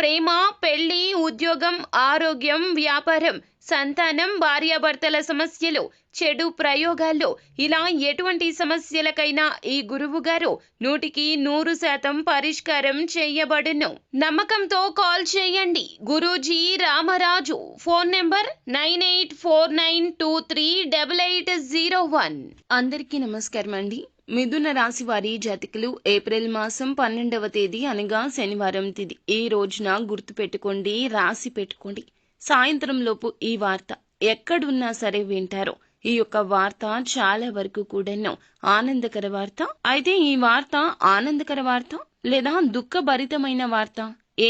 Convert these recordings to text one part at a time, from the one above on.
ప్రేమ పెళ్ళి ఉద్యోగం ఆరోగ్యం వ్యాపారం సంతానం భార్యాభర్తల సమస్యలు చెడు ప్రయోగాల్లో ఇలా ఎటువంటి సమస్యలకైనా ఈ గురువు గారు నూటికి నూరు శాతం పరిష్కారం చేయబడును. నమ్మకంతో కాల్ చేయండి. Guruji Ramaraju. Phone number nine eight four nine two three double eight zero one. అందరికీ నమస్కారం అండి మిథున రాశి వారి జాతకులు ఏప్రిల్ మాసం పన్నెండవ తేదీ అనగా శనివారం తిది. ఈ రోజున గుర్తు పెట్టుకోండి రాసి పెట్టుకోండి. సాయంత్రం లోపు ఈ వార్త ఎక్కడున్నా సరే వింటారు. ఈ యొక్క వార్త చాలా వరకు కూడాను ఆనందకర వార్త. అయితే ఈ వార్త ఆనందకర వార్త లేదా దుఃఖభరితమైన వార్త?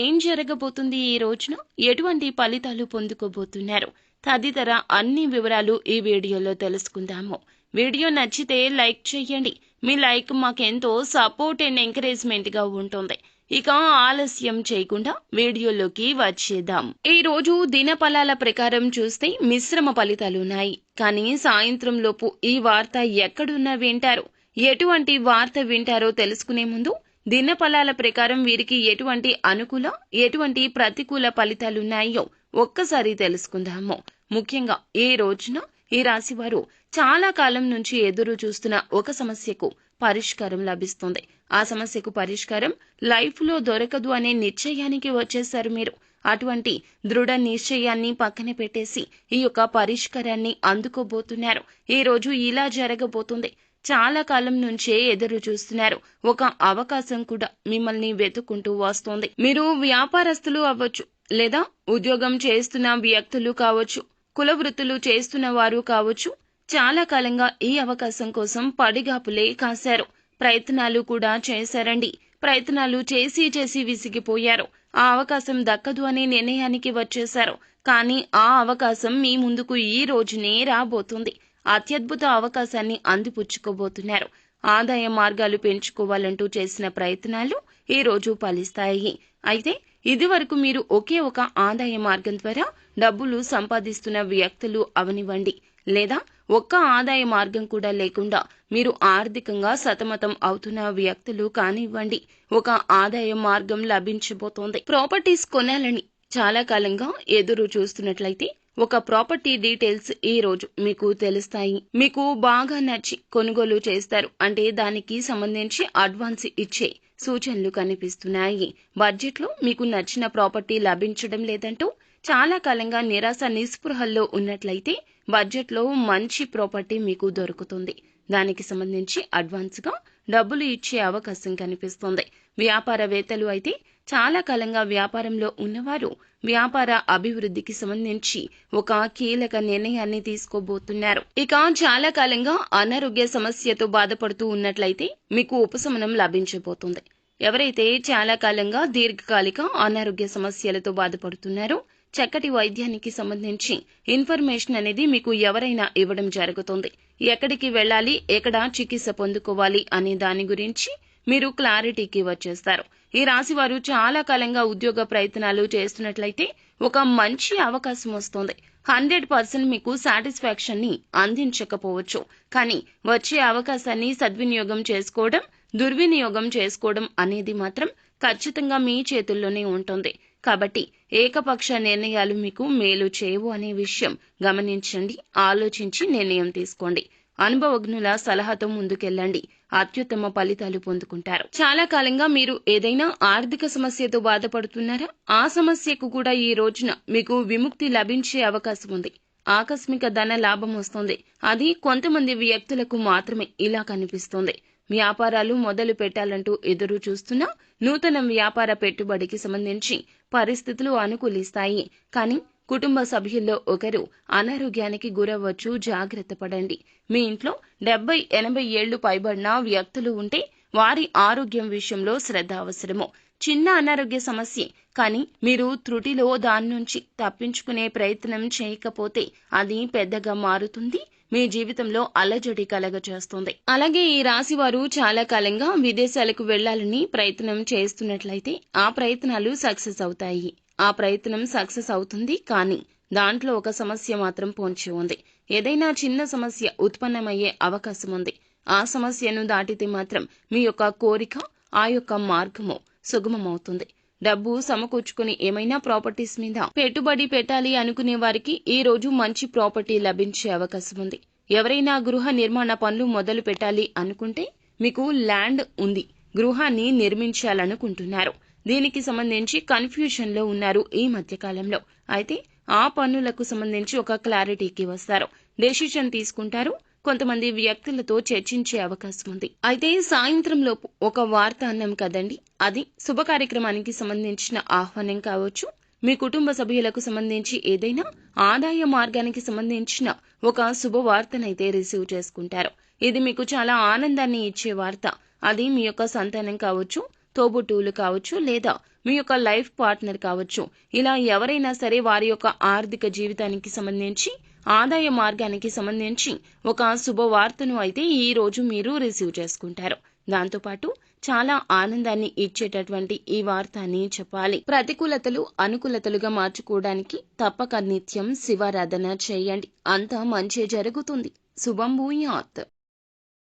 ఏం జరగబోతుంది ఈ రోజున? ఎటువంటి ఫలితాలు పొందుకోబోతున్నారు? తదితర అన్ని వివరాలు ఈ వీడియోలో తెలుసుకుందాము. వీడియో నచ్చితే లైక్ చేయండి. మీ లైక్ మాకెంతో సపోర్ట్ అండ్ ఎంకరేజ్మెంట్గా ఉంటుంది. ఇక ఆలస్యం చేయకుండా వీడియోలోకి వచ్చేద్దాం. ఈ రోజు దినఫలాల ప్రకారం చూస్తే మిశ్రమ ఫలితాలున్నాయి కానీ సాయంత్రం లోపు ఈ వార్త ఎక్కడున్నా వింటారు. ఎటువంటి వార్త వింటారో తెలుసుకునే ముందు దినఫలాల ప్రకారం వీరికి ఎటువంటి అనుకూల ఎటువంటి ప్రతికూల ఫలితాలున్నాయో ఒక్కసారి తెలుసుకుందాము. ముఖ్యంగా ఈ రోజున ఈ రాశివారు చాలా కాలం నుంచి ఎదురు చూస్తున్న ఒక సమస్యకు పరిష్కారం లభిస్తుంది. ఆ సమస్యకు పరిష్కారం లైఫ్లో దొరకదు అనే నిశ్చయానికి వచ్చేశారు మీరు. అటువంటి దృఢ నిశ్చయాన్ని పక్కన పెట్టేసి ఈ యొక్క పరిష్కారాన్ని అందుకోబోతున్నారు. ఈ రోజు ఇలా జరగబోతుంది. చాలా కాలం నుంచే ఎదురు చూస్తున్నారు. ఒక అవకాశం కూడా మిమ్మల్ని వెతుక్కుంటూ వస్తోంది. మీరు వ్యాపారస్తులు అవ్వచ్చు లేదా ఉద్యోగం చేస్తున్న వ్యక్తులు కావచ్చు. కుల వృత్తులు చేస్తున్న వారు కావచ్చు చాలా కాలంగా ఈ అవకాశం కోసం పడిగాపులే కాశారు. ప్రయత్నాలు కూడా చేశారండి. ప్రయత్నాలు చేసి చేసి విసిగిపోయారు. ఆ అవకాశం దక్కదు అనే నిర్ణయానికి వచ్చేశారు. కానీ ఆ అవకాశం మీ ముందుకు ఈ రోజునే రాబోతుంది. అత్యద్భుత అవకాశాన్ని అందిపుచ్చుకోబోతున్నారు. ఆదాయ మార్గాలు పెంచుకోవాలంటూ చేసిన ప్రయత్నాలు ఈ రోజు ఫలిస్తాయి. అయితే ఇదివరకు మీరు ఒకే ఒక ఆదాయ మార్గం ద్వారా డబ్బులు సంపాదిస్తున్న వ్యక్తులు అవనివ్వండి. లేదా ఒక్క ఆదాయ మార్గం కూడా లేకుండా మీరు ఆర్థికంగా సతమతం అవుతున్న వ్యక్తులు కానివ్వండి. ఒక ఆదాయ మార్గం లభించబోతోంది. ప్రాపర్టీస్ కొనాలని చాలా కాలంగా ఎదురు చూస్తున్నట్లయితే ఒక ప్రాపర్టీ డీటెయిల్స్ ఈ రోజు మీకు తెలుస్తాయి. మీకు బాగా నచ్చి కొనుగోలు చేస్తారు. అంటే దానికి సంబంధించి అడ్వాన్స్ ఇచ్చే సూచనలు కనిపిస్తున్నాయి. బడ్జెట్లో మీకు నచ్చిన ప్రాపర్టీ లభించడం లేదంటూ చాలా కాలంగా నిరాశ నిస్పృహల్లో ఉన్నట్లయితే బడ్జెట్లో మంచి ప్రాపర్టీ మీకు దొరుకుతుంది. దానికి సంబంధించి అడ్వాన్స్గా డబ్బులు ఇచ్చే అవకాశం కనిపిస్తుంది. వ్యాపారవేత్తలు అయితే చాలా కాలంగా వ్యాపారంలో ఉన్నవారు వ్యాపార అభివృద్ధికి సంబంధించి ఒక కీలక నిర్ణయాన్ని తీసుకోబోతున్నారు. ఇక చాలా కాలంగా అనారోగ్య సమస్యతో బాధపడుతూ ఉన్నట్లయితే మీకు ఉపశమనం లభించబోతుంది. ఎవరైతే చాలా కాలంగా దీర్ఘకాలిక అనారోగ్య సమస్యలతో బాధపడుతున్నారో చక్కటి వైద్యానికి సంబంధించి ఇన్ఫర్మేషన్ అనేది మీకు ఎవరైనా ఇవ్వడం జరుగుతుంది. ఎక్కడికి వెళ్ళాలి ఎక్కడ చికిత్స పొందుకోవాలి అనే దాని గురించి మీరు క్లారిటీకి వచ్చేస్తారు. ఈ రాశి వారు చాలా కాలంగా ఉద్యోగ ప్రయత్నాలు చేస్తున్నట్లయితే ఒక మంచి అవకాశం వస్తుంది. హండ్రెడ్ పర్సెంట్ మీకు సాటిస్ఫాక్షన్ని అందించకపోవచ్చు. కానీ వచ్చే అవకాశాన్ని సద్వినియోగం చేసుకోవడం దుర్వినియోగం చేసుకోవడం అనేది మాత్రం ఖచ్చితంగా మీ చేతుల్లోనే ఉంటుంది. కాబట్టి ఏకపక్ష నిర్ణయాలు మీకు మేలు చేయవు అనే విషయం గమనించండి ఆలోచించి నిర్ణయం తీసుకోండి. అనుభవజ్ఞుల సలహాతో ముందుకెళ్ళండి. అత్యుత్తమ ఫలితాలు పొందుకుంటారు. చాలా కాలంగా మీరు ఏదైనా ఆర్థిక సమస్యతో బాధపడుతున్నారా? ఆ సమస్యకు కూడా ఈ రోజున మీకు విముక్తి లభించే అవకాశం ఉంది. ఆకస్మిక ధన లాభం వస్తుంది. అది కొంతమంది వ్యక్తులకు మాత్రమే ఇలా కనిపిస్తుంది. వ్యాపారాలు మొదలు పెట్టాలంటూ ఎదురు చూస్తున్నా నూతన వ్యాపార పెట్టుబడికి సంబంధించి పరిస్థితులు అనుకూలిస్తాయి. కానీ కుటుంబ సభ్యుల్లో ఒకరు అనారోగ్యానికి గురవ్వచ్చు జాగ్రత్త పడండి. మీ ఇంట్లో డెబ్బై ఎనభై ఏళ్ళు పైబడిన వ్యక్తులు ఉంటే వారి ఆరోగ్యం విషయంలో శ్రద్ధ అవసరము. చిన్న అనారోగ్య సమస్య. కానీ మీరు త్రుటిలో దాని నుంచి తప్పించుకునే ప్రయత్నం చేయకపోతే అది పెద్దగా మారుతుంది. మీ జీవితంలో అలజడి కలగ చేస్తుంది అలాగే ఈ రాశి వారు చాలా కాలంగా విదేశాలకు వెళ్ళాలని ప్రయత్నం చేస్తున్నట్లయితే ఆ ప్రయత్నాలు సక్సెస్ అవుతాయి. ఆ ప్రయత్నం సక్సెస్ అవుతుంది. కానీ దాంట్లో ఒక సమస్య మాత్రం పొంచి ఉంది. ఏదైనా చిన్న సమస్య ఉత్పన్నమయ్యే అవకాశం ఉంది. ఆ సమస్యను దాటితే మాత్రం మీ యొక్క కోరిక ఆ యొక్క మార్గము సుగమమవుతుంది. డబ్బు సమకూర్చుకుని ఏమైనా ప్రాపర్టీస్ మీద పెట్టుబడి పెట్టాలి అనుకునే వారికి ఈ రోజు మంచి ప్రాపర్టీ లభించే అవకాశం ఉంది. ఎవరైనా గృహ నిర్మాణ పనులు మొదలు పెట్టాలి అనుకుంటే మీకు ల్యాండ్ ఉంది. గృహాన్ని నిర్మించాలనుకుంటున్నారు. దీనికి సంబంధించి కన్ఫ్యూజన్లో ఉన్నారు ఈ మధ్య కాలంలో అయితే ఆ పనులకు సంబంధించి ఒక క్లారిటీకి వస్తారు. డెసిషన్ తీసుకుంటారు. కొంతమంది వ్యక్తులతో చర్చించే అవకాశం ఉంది. అయితే సాయంత్రంలోపు ఒక వార్త అన్నాం కదండి. అది శుభ కార్యక్రమానికి సంబంధించిన ఆహ్వానం కావచ్చు. మీ కుటుంబ సభ్యులకు సంబంధించి ఏదైనా ఆదాయ మార్గానికి సంబంధించిన ఒక శుభవార్తనైతే రిసీవ్ చేసుకుంటారు. ఇది మీకు చాలా ఆనందాన్ని ఇచ్చే వార్త. అది మీ యొక్క సంతానం కావచ్చు తోబుట్టువులు కావచ్చు లేదా మీ యొక్క లైఫ్ పార్ట్నర్ కావచ్చు. ఇలా ఎవరైనా సరే వారి యొక్క ఆర్థిక జీవితానికి సంబంధించి ఆదాయ మార్గానికి సంబంధించి ఒక శుభవార్తను అయితే ఈ రోజు మీరు రిసీవ్ చేసుకుంటారు. దాంతోపాటు చాలా ఆనందాన్ని ఇచ్చేటటువంటి ఈ వార్త అని చెప్పాలి. ప్రతికూలతలు అనుకూలతలుగా మార్చుకోవడానికి తప్పక నిత్యం శివారాధన చేయండి. అంతా మంచి జరుగుతుంది. శుభం భూయాత్.